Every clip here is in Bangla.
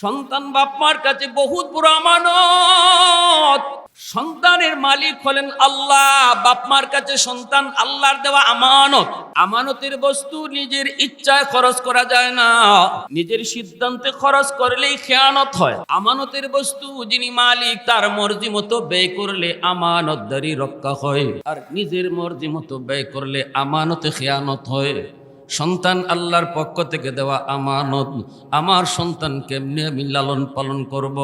সন্তান বাপমার কাছে বহুত বড় আমানত। সন্তানের মালিক হলেন আল্লাহ, বাপমার কাছে সন্তান আল্লাহর দেওয়া আমানত। আমানতের বস্তু নিজের ইচ্ছায় খরচ করা যায় না। নিজের সিদ্ধান্তে খরচ করলেই খেয়ানত হয়। আমানতের বস্তু যিনি মালিক, তার মর্জি মতো ব্যয় করলে আমানতদারি রক্ষা হয়। আর নিজের মর্জি মতো ব্যয় করলে আমানতে খেয়ানত হয়। সন্তান আল্লাহর পক্ষ থেকে দেওয়া আমানত। আমার সন্তান কেমনি আমি লালন পালন করব।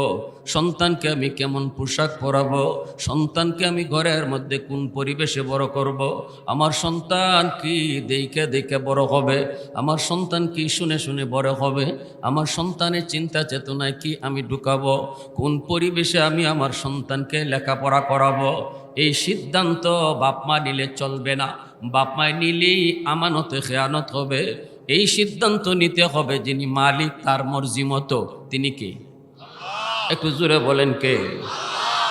সন্তানকে আমি কেমন পোশাক পরাবো? সন্তানকে আমি ঘরের মধ্যে কোন পরিবেশে বড় করব। আমার সন্তান কি দেখে দেখে বড় হবে? আমার সন্তান কি শুনে শুনে বড় হবে? আমার সন্তানের চিন্তা চেতনায় কি আমি ঢুকাবো? কোন পরিবেশে আমি আমার সন্তানকে লেখাপড়া করাবো? এই সিদ্ধান্ত বাপ মা নিলে চলবে না। বাপ মায় নিলেই আমানতে খেয়ানত হবে। এই সিদ্ধান্ত নিতে হবে যিনি মালিক, তার মর্জি মতো। তিনি কি? একটু জোরে বলেন কে?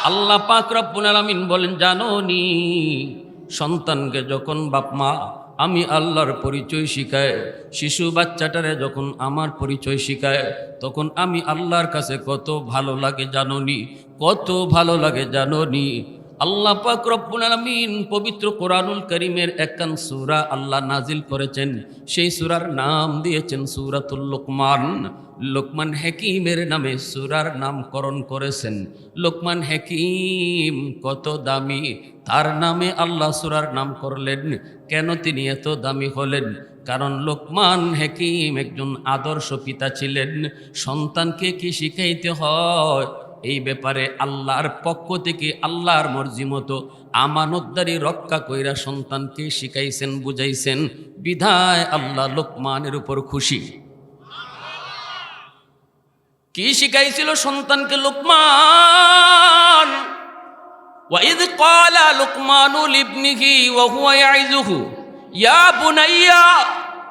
আল্লাহ পাক রব্বুল আলামিন বলেন, জানো নি, সন্তানকে যখন বাপ মা আমি আল্লাহর পরিচয় শিখায় শিশু বাচ্চাটারে যখন আমার পরিচয় শিখায় তখন আমি আল্লাহর কাছে কত ভালো লাগে জানোনি কত ভালো লাগে জানোনি আল্লাহ পাক রব্বুল আলামিন পবিত্র কোরআনুল করিমের একান সূরা আল্লাহ নাজিল করেছেন। সেই সূরার নাম দিয়েছেন সূরাতুল লোকমান। লোকমান হাকিমের নামে সূরার নামকরণ করেছেন। লোকমান হাকিম কত দামি, তার নামে আল্লাহ সূরার নাম করলেন। কেন তিনি এত দামি হলেন? কারণ লোকমান হাকিম একজন আদর্শ পিতা ছিলেন। সন্তানকে কি শিখাইতে হয়? এই ব্যাপারে আল্লাহর পক্ষ থেকে আল্লাহর মর্জি মতো আমানতদারি রক্ষা কইরা সন্তানকে শিখাইছেন বুঝাইছেন বিধায় আল্লাহ লোকমানের উপর খুশি কি শিখাইছিল সন্তানকে লোকমান وإذ قال لقمان لابنه وهو يعظه يا بني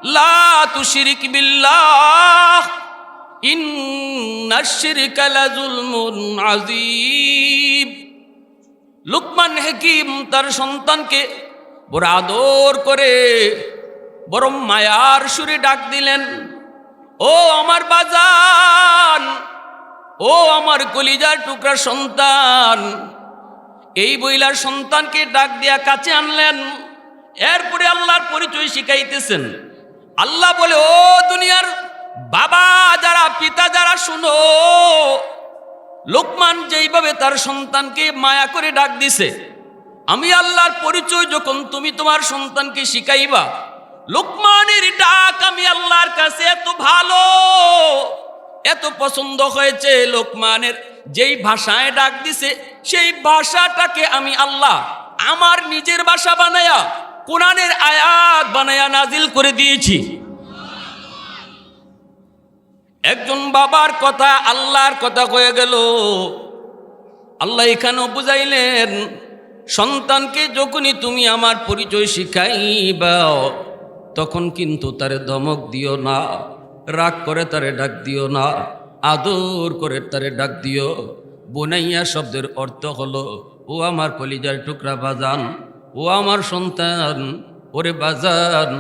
لا تشرك بالله ইন্নাশিরকা লাযুলমুন আযীম লুকমান হাকিম তার সন্তানকে বড় আদর করে বড় মায়ার সুরে ডাক দিলেন, ও আমার বাজান, ও আমার কলিজার টুকরা সন্তান। এই বইলার সন্তানকে ডাক দিয়া কাছে আনলেন। এরপরে আল্লাহর পরিচয় শিখাইতেছেন। আল্লাহ বলে, ও দুনিয়ার বাবা যারা, পিতা যারা, শুনো। লোকমান যেইভাবে তার সন্তানকে মায়া করে ডাক দিছে, আমি আল্লাহর পরিচয় যখন তুমি তোমার সন্তানকে শিখাইবা, লোকমানের ডাক আমি আল্লাহর কাছে এত ভালো, এত পছন্দ হয়েছে লোকমানের। যেই ভাষায় ডাক দিছে, সেই ভাষাটাকে আমি আল্লাহ আমার নিজের ভাষা বানায়া, কোরআনের আয়াত বানায়া নাজিল করে দিয়েছি। একজন বাবার কথা, আল্লাহর কথা হয়ে গেল। আল্লাহ এখানেও বুঝাইলেন, সন্তানকে যখনই তুমি আমার পরিচয় শিখাইবাও, তখন কিন্তু তারে ধমক দিও না, রাগ করে তারে ডাক দিও না, আদর করে তারে ডাক দিও। বোনাইয়া শব্দের অর্থ হলো, ও আমার কলিজার টুকরা বাজান, ও আমার সন্তান, ওরে বাজান,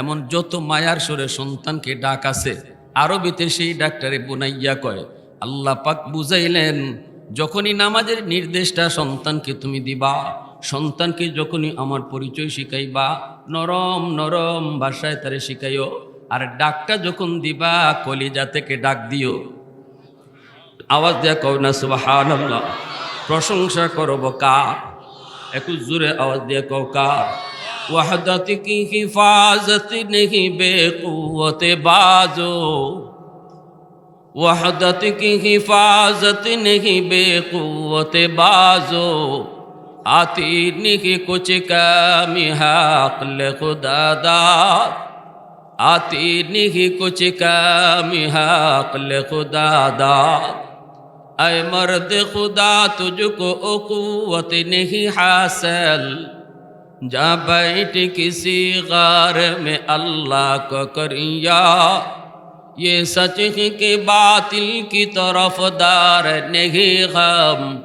এমন যত মায়ার সুরে সন্তানকে ডাক আছে আরবিতে সেই ডাক্তারে বুনাইয়া কয়, আল্লাহ পাক বুঝাইলেন, যখনই নামাজের নির্দেশটা সন্তানকে তুমি দিবা, সন্তানকে যখনই আমার পরিচয় শিখাইবা, নরম নরম ভাষায় তারে শিখাইও, আর ডাকটা যখন দিবা, কলিজা থেকে ডাক দিও। আওয়াজ দেয়া কও না সুবাহান প্রশংসা করব কার? একটু জোরে আওয়াজ দিয়ে কও, কার? وحدت کی حفاظت نہیں بے قوت بازو وحدت کی حفاظت نہیں بے قوت بازو آتی نہیں کچھ کمی حقل خدا داد آتی نہیں کچھ کمی حقل خدا داد اے مرد خدا تجھ کو قوت نہیں حاصل جا بیٹھ کسی غار میں اللہ کو کریا۔ یہ سچ کی باطل کی طرف دار نہیں، غم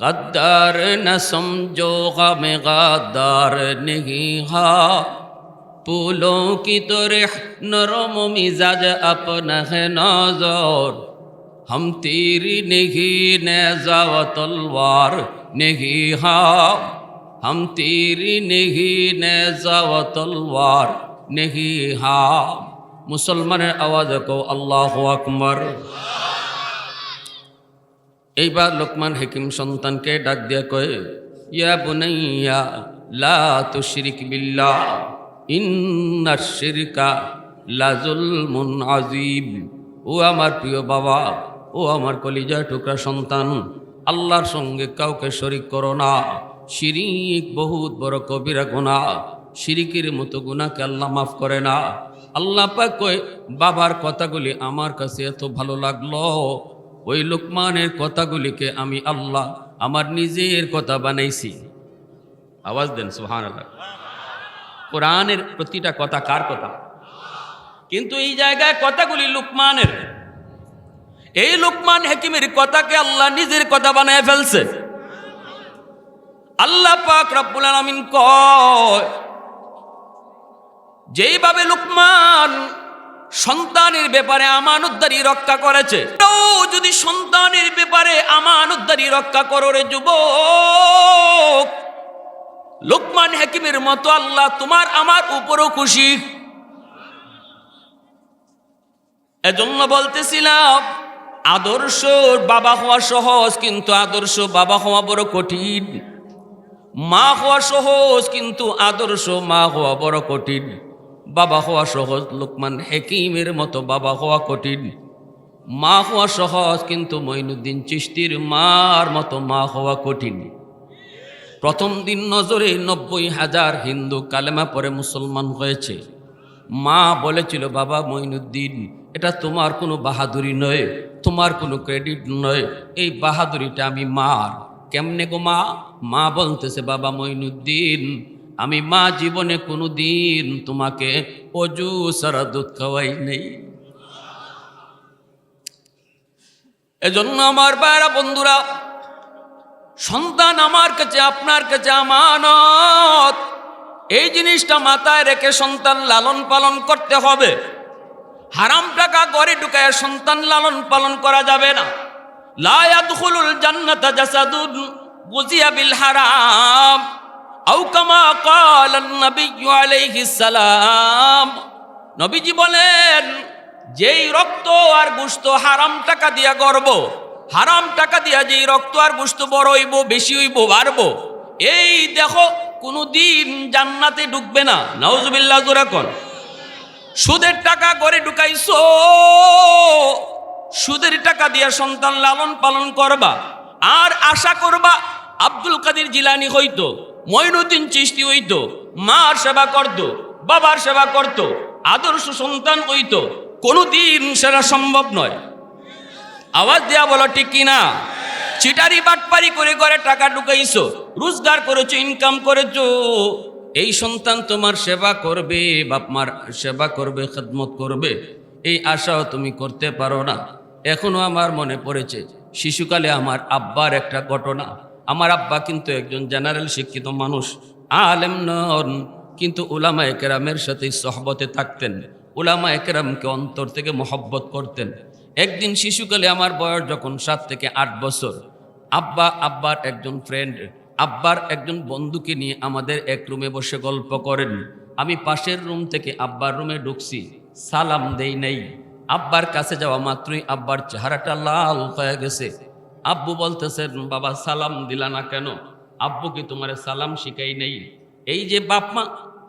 غدار نہ سمجھو، غم غدار نہیں۔ ہا پھولوں کی تو رح نرم مزاج اپنا ہے نازور۔ ہم تیری نہیں نیزا و تلوار نہیں۔ ہاں ہم تیری নেহি نیزا নেহি হা نہیں ہاں মুসলমানের আওয়াজ কো আল্লাহ আকবর এইবার লোকমান হেকিম সন্তানকে ডাক দিয়া কয় ইয়া বুনাইয়া লা তু তুশরিক বিল্লাহ ইন্না শিরকা লাজুলমুন আজিম ও আমার প্রিয় বাবা ও আমার কলিজা টুকরা সন্তান আল্লাহর সঙ্গে কাউকে শরিক করো না শিরিক বহুত বড় কবিরা গুণা শিরিকের মতো গুণাকে আল্লাহ মাফ করে না। আল্লাহ পাক কয়, বাবার কথাগুলি আমার কাছে এত ভালো লাগল। ওই লোকমানের কথাগুলিকে আমি আল্লাহ আমার নিজের কথা বানাইছি। আওয়াজ দেন সুহান কোরআনের প্রতিটা কথা কার কথা? কিন্তু এই জায়গায় কথাগুলি লুকমানের। এই লুকমান হাকিমের কথাকে আল্লাহ নিজের কথা বানায় ফেলছে। আল্লাহ পাক রব্বুল আলামিন কয়, যেইভাবে লুকমান সন্তানের ব্যাপারে আমানতদারি রক্ষা করেছে যদি সন্তানের ব্যাপারে আমানতদারি রক্ষা করো রে যুবক, লোকমান হাকিমের মতো আল্লাহ তোমার আমার উপরও খুশি। এজন্য বলতেছিলাম, আদর্শ বাবা হওয়া সহজ, কিন্তু আদর্শ বাবা হওয়া বড় কঠিন। মা হওয়া সহজ, কিন্তু আদর্শ মা হওয়া বড় কঠিন। বাবা হওয়া সহজ, লোকমান হেকিমের মতো বাবা হওয়া কঠিন। মা হওয়া সহজ, কিন্তু মঈনুদ্দিন চিস্তির মার মতো মা হওয়া কঠিন। প্রথম দিন নজরে নব্বই হাজার হিন্দু কালেমা পরে মুসলমান হয়েছে। মা বলেছিল, বাবা মঈনুদ্দিন, এটা তোমার কোনো বাহাদুরি নয়, তোমার কোনো ক্রেডিট নয়, এই বাহাদুরিটা আমি মার। কেমনে গো মা? মা বলতেছে, বাবা মঈনুদ্দিন আমি মা জীবনে কোনো দিন তোমাকে অজু সারা দুধ খাওয়াই নেই। এজন্য আমার বাইরা বন্ধুরা, সন্তান আমার কাছে, আপনার কাছে আমানত। এই জিনিসটা মাথায় রেখে সন্তান লালন পালন করতে হবে। হারাম টাকা ঘরে ঢুকায় সন্তান লালন পালন করা যাবে না। বিল হারাম সালাম। নবীজি বলেন, যেই রক্ত আর গুস্ত হারাম টাকা দিয়া গর্ব, হারাম টাকা দিয়া যেই রক্ত আর গুস্ত বড় হইব, বেশি হইব, বাড়বো, এই দেখো কোনোদিন জান্নাতে ঢুকবে না। নাউজুবিল্লাহ জোরাকন সুদের টাকা করে ঢুকাইছো সুদের টাকা দিয়া সন্তান লালন পালন করবা। আর আশা করবা আব্দুল কাদের জিলানি হইতো মঈনুদ্দিন চিস্তি হইতো, মার সেবা করতো, বাবার সেবা করতো, আদর্শ সন্তান হইতো, কোনোদিন সেটা সম্ভব নয়। আওয়াজ দেয়া বলো, ঠিক কিনা? চিটারি বাটপারি করে করে টাকা ঢুকাইছো, রোজগার করেছ ইনকাম করেছ। এই সন্তান তোমার সেবা করবে, বাপ মার সেবা করবে, খেদমত করবে। এই আশাও তুমি করতে পারো না। এখনও আমার মনে পড়েছে, শিশুকালে আমার আব্বার একটা ঘটনা। আমার আব্বা কিন্তু একজন জেনারেল শিক্ষিত মানুষ, আলেম নন, কিন্তু উলামা একরামের সাথে সহবতে থাকতেন। উলামা একরামকে অন্তর থেকে মহব্বত করতেন। একদিন শিশুকালে আমার বয়স যখন সাত থেকে আট বছর, আব্বা আব্বার একজন ফ্রেন্ড আব্বার একজন বন্ধুকে নিয়ে আমাদের এক রুমে বসে গল্প করেন। আমি পাশের রুম থেকে আব্বার রুমে ঢুকছি। সালাম দেই নেই। আব্বার কাছে যাওয়া মাত্রই আব্বার চেহারাটা লাল হয়ে গেছে। আব্বু বলতেছেন, বাবা, সালাম দিলা না কেন? আব্বু কি তোমার সালাম শিখাই নেই? এই যে বাপ মা,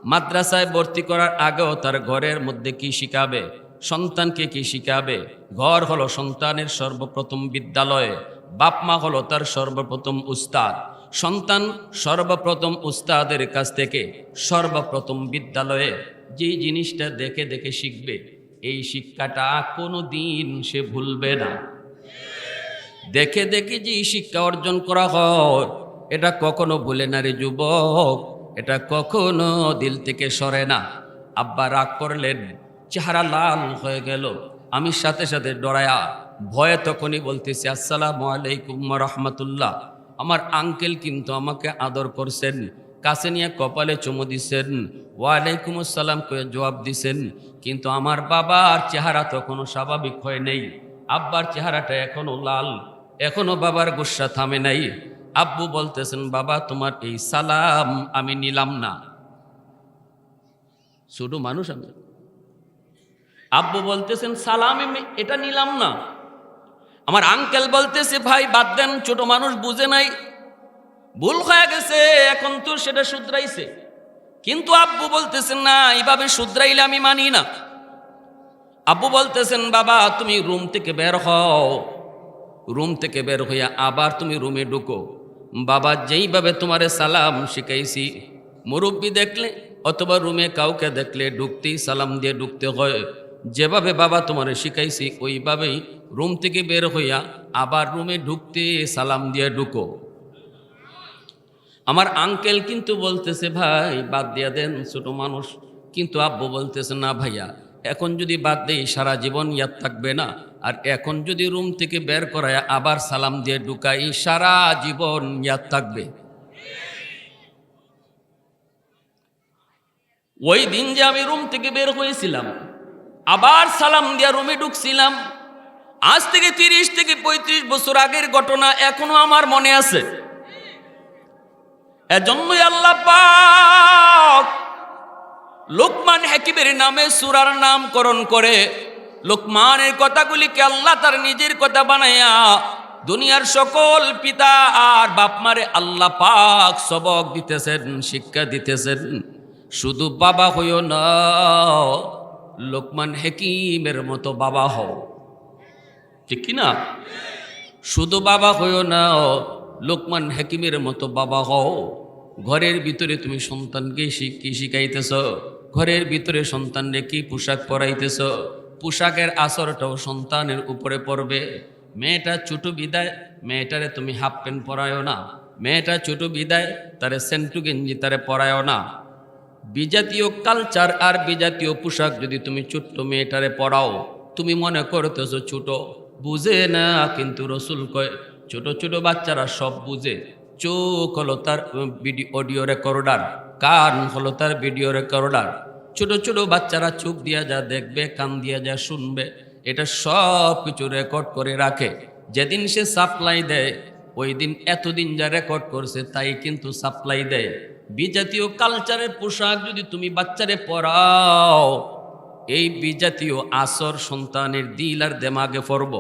মাদ্রাসায় ভর্তি করার আগেও তার ঘরের মধ্যে কি শিখাবে? সন্তানকে কি শিখাবে? ঘর হলো সন্তানের সর্বপ্রথম বিদ্যালয়ে। বাপ মা হলো তার সর্বপ্রথম উস্তাদ। সন্তান সর্বপ্রথম উস্তাদের কাছ থেকে সর্বপ্রথম বিদ্যালয়ে যেই জিনিসটা দেখে দেখে শিখবে, এই শিক্ষাটা কোনো দিন সে ভুলবে না। দেখে দেখে যে শিক্ষা অর্জন করা হয়, এটা কখনো ভুলে না রে যুবক, এটা কখনো দিল থেকে সরে না। আব্বা রাগ করলেন, চেহারা লাল হয়ে গেল। আমি সাথে সাথে ডরায়া ভয়ে তখনই বলতেছি, আসসালামু আলাইকুম রহমতুল্লাহ। আমার আঙ্কেল কিন্তু আমাকে আদর করছেন। কাছে নিয়ে কপালে চুমু দিছেন ওয়ালাইকুম আসসালাম করে জবাব দিছেন, কিন্তু আমার বাবার চেহারা তখনও স্বাভাবিক হয় নেই। আব্বার চেহারাটা এখনও লাল, এখনও বাবার গুসা থামে নাই। আব্বু বলতেছেন, বাবা, তোমার এই সালাম আমি নিলাম না। শুধু মানুষ আমি। আব্বু বলতেছেন, সালাম এটা নিলাম না। আমার আঙ্কেল বলতেছে, ভাই, বাদ দেন, ছোট মানুষ বুঝে নাই ভুল হয়ে গেছে, এখন তো সেটা শুধরাইছে। কিন্তু আব্বু বলতেছেন, না এইভাবে শুধরাইলে আমি মানি না। আব্বু বলতেছেন, বাবা, তুমি রুম থেকে বের হও। রুম থেকে বের হইয়া আবার তুমি রুমে ঢুকো। বাবা, যেইভাবে তোমারে সালাম শিখাইছি, মুরব্বী দেখলে অথবা রুমে কাউকে দেখলে ঢুকতেই সালাম দিয়ে ঢুকতে হয়। যেভাবে বাবা তোমারে শিখাইছি, ওইভাবেই রুম থেকে বের হইয়া আবার রুমে ঢুকতে সালাম দিয়ে ঢুকো। আমার আঙ্কেল কিন্তু বলতেছে, ভাই, বাদ দিয়া দেন, ছোট মানুষ। কিন্তু আব্বু বলতেছে, না ভাইয়া, এখন যদি বাদ দেই, সারা জীবন ইয়াদ থাকবে না। আর এখন যদি রুম থেকে বের করায় আবার সালাম দিয়ে ঢুকাই, সারা জীবন ইয়াদ থাকবে। ওই দিন যে আমি রুম থেকে বের হয়েছিলাম, আবার সালাম দিয়া রুমে ঢুকছিলাম। আজ থেকে তিরিশ থেকে পঁয়ত্রিশ বছর আগের ঘটনা এখনও আমার মনে আছে। এজন্যই আল্লাহ লোকমান হাকিমের নামে সুরার নামকরণ করে লোকমানের কথাগুলিকে আল্লাহ তার নিজের কথা বানাইয়া দুনিয়ার সকল পিতা আর বাপ মারে আল্লাহ পাক সবক দিতেছেন, শিক্ষা দিতেছেন। শুধু বাবা হইও না, লোকমান হাকিমের মতো বাবা হও। ঠিক কি না শুধু বাবা হইও না লোকমান হাকিমের মতো বাবা হও। ঘরের ভিতরে তুমি সন্তানকে কি শিখাইতেছ? ঘরের ভিতরে সন্তানরে কি পোশাক পরাইতেছ? পোশাকের আসরটাও সন্তানের উপরে পড়বে। মেয়েটা ছোট বিদায়, মেয়েটারে তুমি হাফ প্যান্ট পরায়ও না। মেয়েটা ছোট বিদায়, তারে সেন্টু গেঞ্জি তারে পরায়ও না। বিজাতীয় কালচার আর বিজাতীয় পোশাক যদি তুমি ছোট্ট মেয়েটারে পরাও, তুমি মনে করতেছ ছোট। বুঝে না কিন্তু রসুল কয় ছোট ছোট বাচ্চারা সব বুঝে। চোখ হলো তার অডিও রেকর্ডার। কান হলো তার ভিডিও রেকর্ডার। ছোট ছোট বাচ্চারা চোখ দিয়া যা দেখবে, কান দিয়া যা শুনবে, এটা সব কিছু রেকর্ড করে রাখে। যেদিন সে সাপ্লাই দেয়, ওই দিন এতদিন যা রেকর্ড করছে, তাই কিন্তু সাপ্লাই দেয়। বিজাতীয় কালচারের পোশাক যদি তুমি বাচ্চারে পরাও, এই বিজাতীয় আসর সন্তানের দিল আর দেমাগে পরব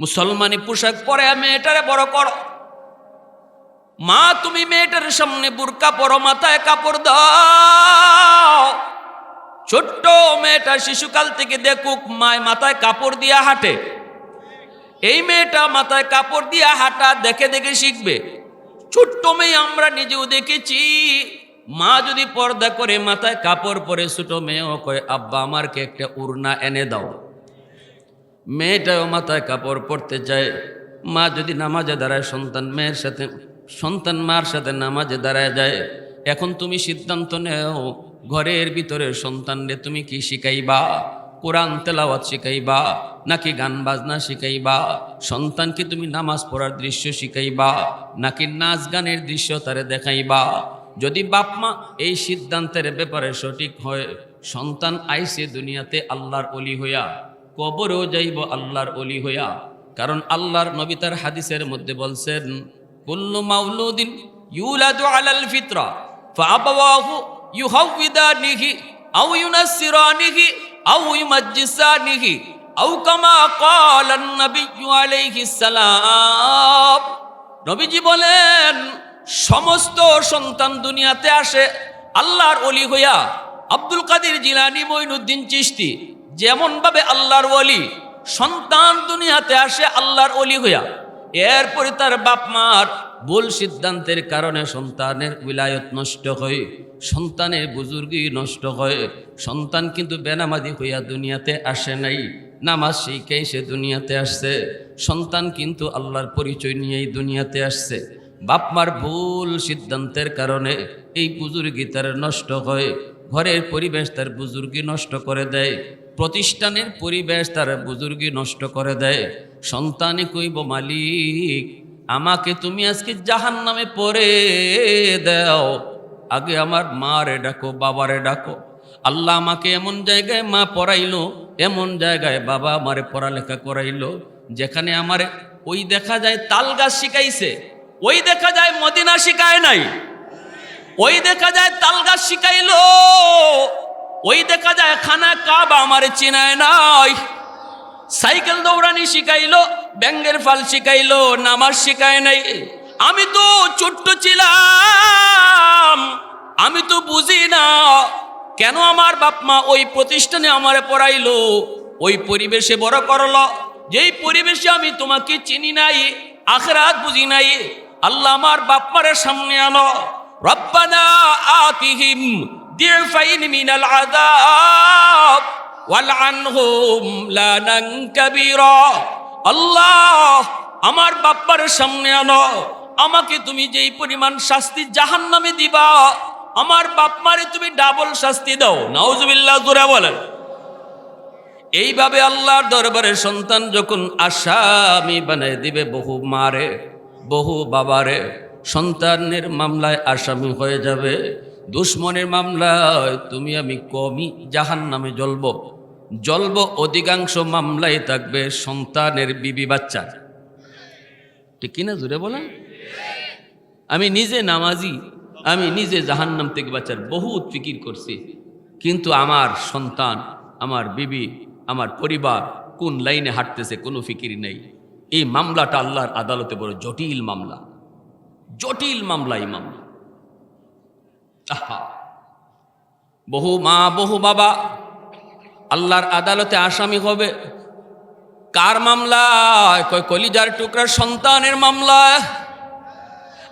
মুসলমানি পোশাক পরে মেয়েটারে বড় করো। মা, তুমি মেয়েটার সামনে বুরকা পরো, মাথায় কাপড় দাও। ছোট্ট মেয়েটা শিশুকাল থেকে দেখুক, মায় মাথায় কাপড় দিয়া হাঁটে। এই মেয়েটা মাথায় কাপড় দিয়া হাঁটা, দেখে দেখে শিখবে। ছোট্ট মেয়ে আমরা নিজেও দেখেছি। মা যদি পর্দা করে মাথায় কাপড় পরে, ছোট মেয়েও কয়, আব্বা, আমারকে একটা উড়না এনে দাও। মেয়েটাও মাথায় কাপড় পরতে চায়। মা যদি নামাজে দাঁড়ায়, সন্তান মেয়ের সাথে সন্তান মার সাথে নামাজে দাঁড়ায় যায়। এখন তুমি সিদ্ধান্ত নেও, ঘরের ভিতরে সন্তানরে তুমি কি শিখাইবা? কোরআন তেলাওয়াত শিখাইবা, নাকি গান বাজনা শিখাইবা? সন্তানকে তুমি নামাজ পড়ার দৃশ্য শিখাইবা, নাকি নাচ গানের দৃশ্য তারে দেখাইবা? যদি বাপ মা এই সিদ্ধান্তের ব্যাপারে সঠিক হয়, সন্তান আইসে দুনিয়াতে আল্লাহর অলি হইয়া কবরেও যাইব আল্লাহর অলি হইয়া। কারণ আল্লাহর নবী তার হাদিসের মধ্যে বলছেন, কুল্লু মাউলুদিন ইউলাদু আলাল ফিতরা, ফাআবাওয়াহু ইউহাউইদানিহি, আও ইউনাসসিরানিহি, আও ইউমাজ্জিসানিহি, আও কামা ক্বালা আন-নাবিয়্যু আলাইহিস সালাম। নবীজি বলেন, সমস্ত সন্তান দুনিয়াতে আসে আল্লাহর অলি হইয়া, আব্দুল কাদের জিলানি মঈনুদ্দিন চিশতি যেমন ভাবে আল্লাহর অলি সন্তান দুনিয়াতে আসে আল্লাহর অলি হইয়া, এরপরে তার বাপ মার ভুল সিদ্ধান্তের কারণে সন্তানের বিলায়ত নষ্ট হয়, সন্তানের বুজুর্গি নষ্ট হয়, সন্তান কিন্তু বেনামাদি হইয়া দুনিয়াতে আসে নাই, নামাজ শিখেই সে দুনিয়াতে আসছে, সন্তান কিন্তু আল্লাহর পরিচয় নিয়েই দুনিয়াতে আসছে। বাপমার ভুল সিদ্ধান্তের কারণে এই বুজুর্গি তার নষ্ট হয়, ঘরের পরিবেশ তার বুজুর্গি নষ্ট করে দেয় প্রতিষ্ঠানের পরিবেশ তার বুজুর্গি নষ্ট করে দেয়। সন্তানে কইব, মালিক, আমাকে তুমি আজকে জাহান নামে পড়ে দাও। আগে আমার মারে ডাকো, বাবারে ডাকো। আল্লাহ আমাকে এমন জায়গায় মা পড়াইলো, এমন জায়গায় বাবা আমারে পড়ালেখা করাইলো, যেখানে আমার ওই দেখা যায় তাল গাছ শিখাইছে, ওই দেখা যায় মদিনা শিখায় নাই, ওই দেখা যায় তাল গাছ শিখাইলো। ওই দেখা যায় খানা কাবা আমারে চিনায় নাই। সাইকেল দৌড়ানি শিখাইলো, ব্যাঙ্গের ফাল শিখাইলো, নামাজ শিখায় নাই। আমি তো ছোট্ট ছিলাম, আমি তো বুঝি না কেন আমার বাপ মা ওই প্রতিষ্ঠানে আমারে পড়াইলো। ওই পরিবেশে বড় করল, যেই পরিবেশে আমি তোমাকে চিনি নাই, আখরাত বুঝি নাই, আল্লাহ আমার বাপ মারের সামনে আনো। রব্বানা আতিহিম দিরফাইন মিনাল আযাব ওয়ালআনহুম লানান কাবীরা আল্লাহ, আমার বাপ্পার সামনে আনো। আমাকে তুমি যেই পরিমাণ শাস্তি জাহান্নামে দিবা, আমার বাপমারে তুমি ডাবল শাস্তি দাও। নাউজুবিল্লাহ, জোরে বলেন। এইভাবে আল্লাহর দরবারে সন্তান যখন আসামি বানায় দিবে বহু মারে, বহু বাবারে, সন্তানের মামলায় আসামি হয়ে যাবে। দুশ্মনের মামলায় তুমি আমি কমই জাহান নামে জ্বলব। জ্বলব অধিকাংশ মামলায় থাকবে সন্তানের বিবি বাচ্চার ঠিক কিনা জুড়ে বলেন? আমি নিজে নামাজি, আমি নিজে জাহান্নাম থেকে বাচ্চার বহুত ফিকির করছি। কিন্তু আমার সন্তান, আমার বিবি, আমার পরিবার কোন লাইনে হাঁটতেছে কোনো ফিকির নেই। এই মামলাটা আল্লাহর আদালতে বড় জটিল মামলা। জটিল মামলা এই মামলা। বহু মা, বহু বাবা, আল্লাহর আদালতে আসামি হবে। কার মামলায়? কলিজার টুকরার সন্তানের মামলায়?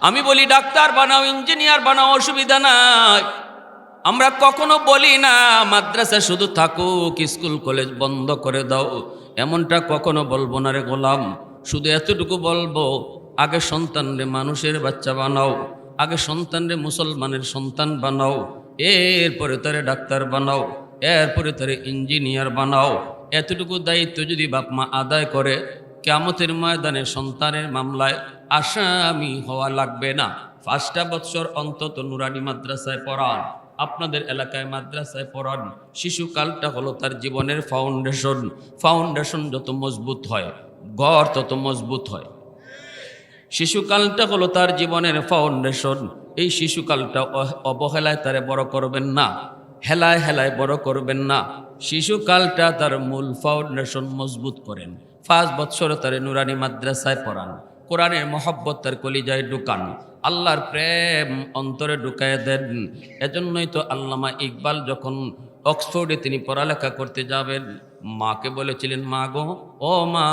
আমি বলি, ডাক্তার বানাও, ইঞ্জিনিয়ার বানাও, অসুবিধা নাই। আমরা কখনো বলি না, মাদ্রাসা শুধু থাকুক, স্কুল, কলেজ বন্ধ করে দাও। এমনটা কখনো বলব না রে গোলাম। শুধু এতটুকু বলব, আগে সন্তানরে মানুষের বাচ্চা বানাও। আগে সন্তানরে মুসলমানের সন্তান বানাও, এরপরে তারে ডাক্তার বানাও, এরপরে তারে ইঞ্জিনিয়ার বানাও। এতটুকু দায়িত্ব যদি বাপ মা আদায় করে কেমতের ময়দানে সন্তানের মামলায় আসামি হওয়া লাগবে না। পাঁচটা বছর অন্তত নুরানি মাদ্রাসায় পড়ান, আপনাদের এলাকায় মাদ্রাসায় পড়ান। শিশুকালটা হলো তার জীবনের ফাউন্ডেশন ফাউন্ডেশন যত মজবুত হয় গড় তত মজবুত হয়। শিশুকালটা হলো তার জীবনের ফাউন্ডেশন এই শিশুকালটা অবহেলায় তারে বড় করবেন না, হেলায় হেলায় বড় করবেন না। শিশুকালটা তার মূল ফাউন্ডেশন মজবুত করেন। পাঁচ বছর তারে নুরানি মাদ্রাসায় পড়ান। কোরআনের মহব্বত তার কলিজায় ঢুকান। আল্লাহর প্রেম অন্তরে ঢুকায় দেন। এজন্যই তো আল্লামা ইকবাল যখন অক্সফোর্ডে তিনি পড়ালেখা করতে যাবেন, মাকে বলেছিলেন, মা গো, ও মা,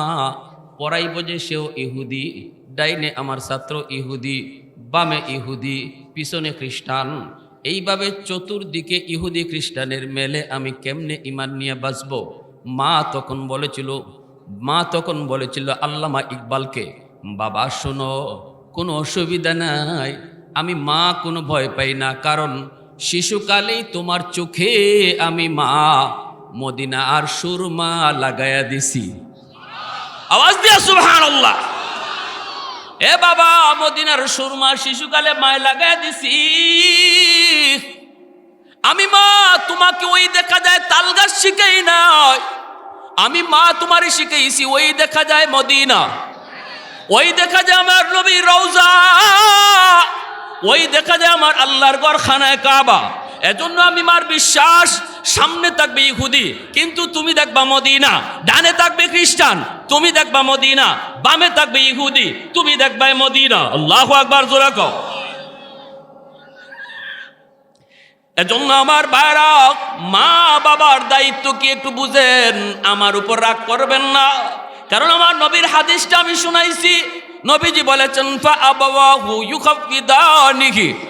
পড়াইব যে সেও ইহুদি ডাইনে আমার ছাত্র ইহুদি, বামে ইহুদি, পিছনে খ্রিস্টান। এইভাবে চতুর্দিকে ইহুদি খ্রিস্টানের মেলে আমি কেমনে ইমান নিয়ে বাঁচব? মা তখন বলেছিল, মা তখন বলেছিল, আল্লামা ইকবালকে, বাবা শোনো, কোনো অসুবিধা নাই। আমি মা কোনো ভয় পাই না, কারণ শিশুকালেই তোমার চোখে আমি মা। মদিনা আর সুরমা লাগায়া দিছি। আওয়াজ দিয়া সুবহান আল্লাহ এ বাবা, মদিনার সুরমা শিশুকালে মায় লাগাই দিছি। আমি মা, তোমাকে ওই দেখা যায় তাল গাছ শিখাই নাই। আমি মা, তোমারে শিখাইছি, ওই দেখা যায় মদিনা। ওই দেখা যায় আমার নবী রৌজা ওই দেখা যায় আমার আল্লাহর গড় খানায় কাবা। এজন্য আমি মার বিশ্বাস, সামনে থাকবে ইহুদি, কিন্তু তুমি দেখবা মদিনা, ডানে থাকবে খ্রিস্টান, তুমি দেখবা মদিনা, বামে থাকবে ইহুদি, তুমি দেখবা মদিনা। আল্লাহ আকবার, জোরা কও। এজন্য আমার ভাইরা, মা বাবার দায়িত্ব কি একটু বুঝেন, আমার উপর রাগ করবেন না। কারণ আমার নবীর হাদিসটা আমি শুনাইছি, নবীজি বলেছেন, ফা আবাওয়াহু ইউখাফিদানিহি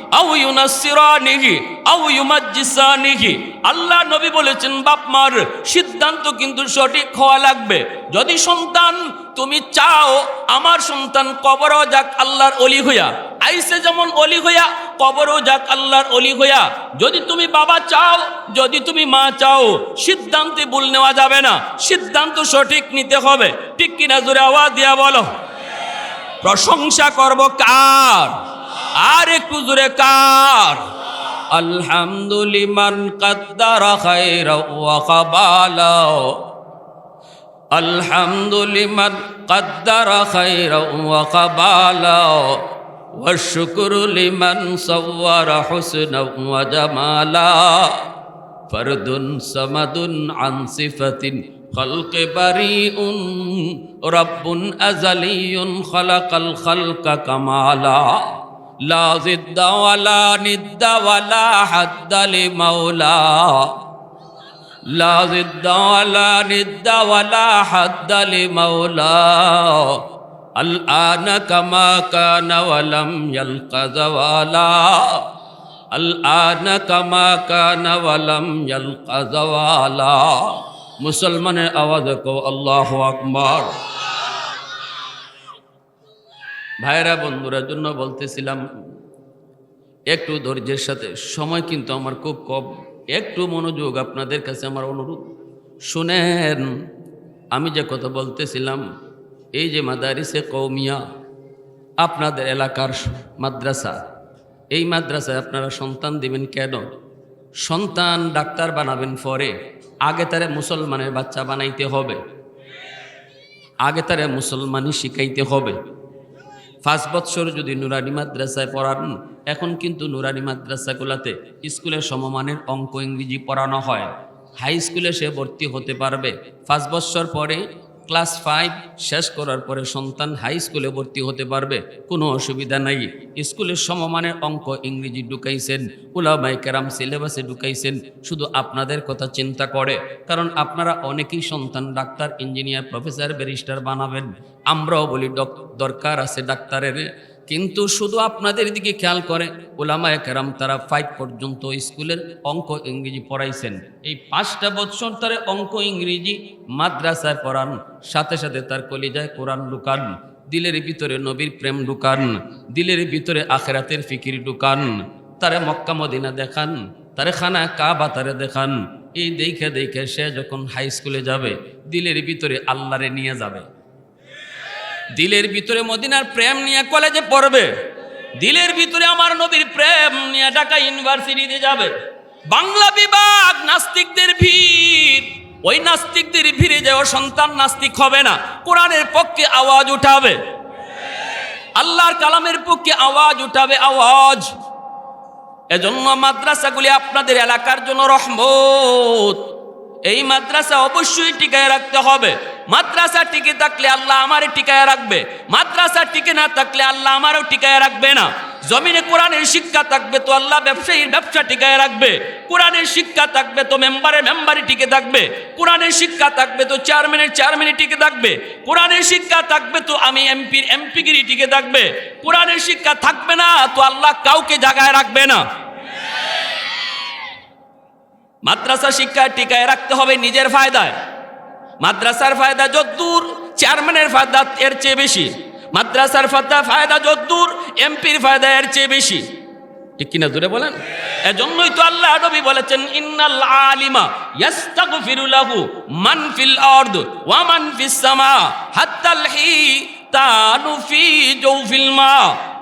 আল্লাহ নবী বলেছেন, বাপ মার সিদ্ধান্ত কিন্তু সঠিক হওয়া লাগবে। যদি সন্তান তুমি চাও, আমার সন্তান কবরও যাক আল্লাহর অলি হইয়া। আইসে যেমন অলি হইয়া, কবরও যাক আল্লাহর অলি হইয়া। যদি তুমি বাবা চাও, যদি তুমি মা চাও, সিদ্ধান্তে ভুল নেওয়া যাবে না। সিদ্ধান্ত সঠিক নিতে হবে। ঠিক কিনা জোরে আওয়াজ দিয়া বলো। প্রশংসা করব কার? আর একটু জোরে কার الحمد لمن قدر خيرا وقبالا الحمد لمن قدر خيرا وقبالا والشكر لمن صور حسنا وجمالا فرد صمد عن صفة خلق بريء رب أزلي خلق الخلق كمالا لا ضد ولا ند ولا حد لمولى لا ضد ولا ند ولا حد لمولى الآن كما كان ولم يلق زوالا. الآن كما كان ولم يلق زوالا. مسلمان آواز کو اللہ اکبر. ভাইরা বন্ধুরা, জন্য বলতেছিলাম, একটু ধৈর্যের সাথে, সময় কিন্তু আমার খুব কম। একটু মনোযোগ আপনাদের কাছে আমার অনুরোধ। শুনেন, আমি যে কথা বলতেছিলাম, এই যে মাদারিসে কৌমিয়া আপনাদের এলাকার মাদ্রাসা, এই মাদ্রাসায় আপনারা সন্তান দিবেন কেন? সন্তান ডাক্তার বানাবেন পরে, আগে তারে মুসলমানের বাচ্চা বানাইতে হবে। আগে তারে মুসলমানই শিখাইতে হবে। পাঁচ বৎসর যদি নুরানি মাদ্রাসায় পড়ান, এখন কিন্তু নুরানি মাদ্রাসাগুলোতে স্কুলের সমমানের অঙ্ক ইংরেজি পড়ানো হয়। হাই স্কুলে সে ভর্তি হতে পারবে। পাঁচ বৎসর পরে ক্লাস ফাইভ শেষ করার পরে সন্তান হাই স্কুলে ভর্তি হতে পারবে, কোনো অসুবিধা নাই। স্কুলের সমমানের অঙ্ক ইংরেজি ঢুকাইছেন উলামাই কেরাম সিলেবাসে ঢুকাইছেন, শুধু আপনাদের কথা চিন্তা করে, কারণ আপনারা অনেকেই সন্তান ডাক্তার ইঞ্জিনিয়ার প্রফেসর ব্যারিস্টার বানাবেন। আমরাও বলি দরকার আছে ডাক্তারের কিন্তু শুধু আপনাদের দিকে খেয়াল করে, ওলামায় কেরাম তারা ফাইভ পর্যন্ত স্কুলের অঙ্ক ইংরেজি পড়াইছেন। এই পাঁচটা বছর তারে অঙ্ক ইংরেজি মাদ্রাসায় পড়ান, সাথে সাথে তার কলিজায় কোরআন লুকান, দিলের ভিতরে নবীর প্রেম ঢুকান দিলের ভিতরে আখেরাতের ফিকির ঢুকান তারে মক্কা মদিনা দেখান, তারে খানা কাবা তারে দেখান। এই দেখে দেখে সে যখন হাই স্কুলে যাবে, দিলের ভিতরে আল্লাহরে নিয়ে যাবে। দিলের ভিতরে মদিনার প্রেম নিয়ে কলেজে পড়বে। দিলের ভিতরে আমার নবীর প্রেম নিয়ে ঢাকা ইউনিভার্সিটিতে যাবে। বাংলা বিভাগ নাস্তিকদের ভিড়। ওই নাস্তিকদের ভিড়ে যাওয়া সন্তান নাস্তিক হবে না, কোরআনের পক্ষে আওয়াজ উঠাবে। আল্লাহর কালামের পক্ষে আওয়াজ উঠাবে, আওয়াজ। এজন্য মাদ্রাসাগুলি আপনাদের এলাকার জন্য রহমত। এই মাদ্রাসা অবশ্যই টিকায় রাখতে হবে। মাদ্রাসা টিকে থাকলে আল্লাহ আমারে টিকায় রাখবে। মাদ্রাসা টিকে না থাকলে আল্লাহ আমারও টিকায় রাখবে না। জমিনে কোরআনের শিক্ষা থাকবে তো আল্লাহ ব্যবসায়ীর ব্যবসা টিকায় রাখবে। কোরআনের শিক্ষা থাকবে তো মেম্বারের মেম্বারই টিকে থাকবে। কোরআনের শিক্ষা থাকবে তো চেয়ারম্যানের চেয়ারম্যানই টিকে থাকবে। কোরআনের শিক্ষা থাকবে তো আমি এমপির এমপিগিরি টিকে থাকবে। কোরআনের শিক্ষা থাকবে না তো আল্লাহ কাউকে জাগায় রাখবে না। মাদ্রাসা শিক্ষা টিকায় রাখতে হবে নিজের ফায়দায়। মাদ্রাসার ফায়দা যদ্দূর, চেয়ারম্যানের ফায়দা এর চেয়ে বেশি। মাদ্রাসার ফায়দা ফায়দা যদ্দূর, এমপির ফায়দা এর চেয়ে বেশি। ঠিক কিনা দূরে বলেন? এজন্যই তো আল্লাহ নবী বলেছেন, ইন্নাল আলিমা ইয়াস্তাগফিরু লাহু মান ফিল আরদ ওয়া মান ফিস সামা হাত্তাল হি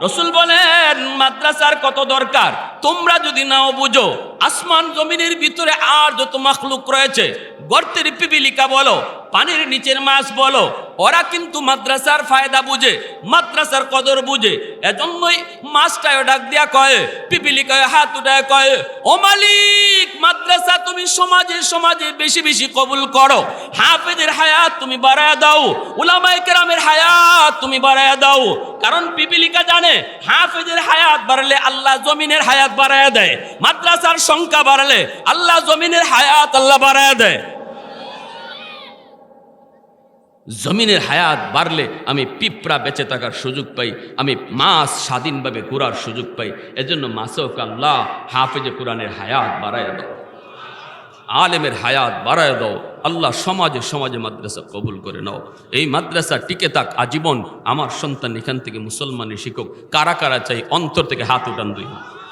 রসুল বলেন, মাদ্রাসার কত দরকার? তোমরা যদি নাও বুঝো, আসমান জমিনের ভিতরে আর যত মাখলুক রয়েছে, গর্তের পিপিলিকা বলো পানির নিচের মাছ বলো। ওরা কিন্তু মাদ্রাসার ফায়দা বুঝে, মাদ্রাসার কদর বুঝে। এজন্যই মাছটায় ডাক দিয়া কয়ে, পিপিলিকায় হাত উঠায় কয়ে, ও মালিক, মাদ্রাসা তুমি সমাজে সমাজে বেশি বেশি কবুল করো। হাফেজের হায়াত তুমি বাড়ায় দাও, উলামায়ে কেরামের হায়াত তুমি বাড়ায় দাও। কারণ পিপিলিকা জানে, হাফেজের হায়াত বাড়ালে আল্লাহ জমিনের হায়াত বাড়ায় দেয়। মাদ্রাসার সংখ্যা বাড়ালে আল্লাহ জমিনের হায়াত আল্লাহ বাড়ায় দেয়। জমিনের হায়াত বাড়লে আমি পিঁপড়া বেঁচে থাকার সুযোগ পাই, আমি মাছ স্বাধীনভাবে ঘোরার সুযোগ পাই। এজন্য মাসক আল্লাহ হাফেজে কোরআনের হায়াত বাড়ায় দাও। আলেমের হায়াত বাড়ায় দাও। আল্লাহ সমাজে সমাজে মাদ্রাসা কবুল করে নাও। এই মাদ্রাসা টিকে থাক, আজীবন আমার সন্তান এখান থেকে মুসলমানের শিক্ষক কারা কারা চাই অন্তর থেকে হাত উঠান দুই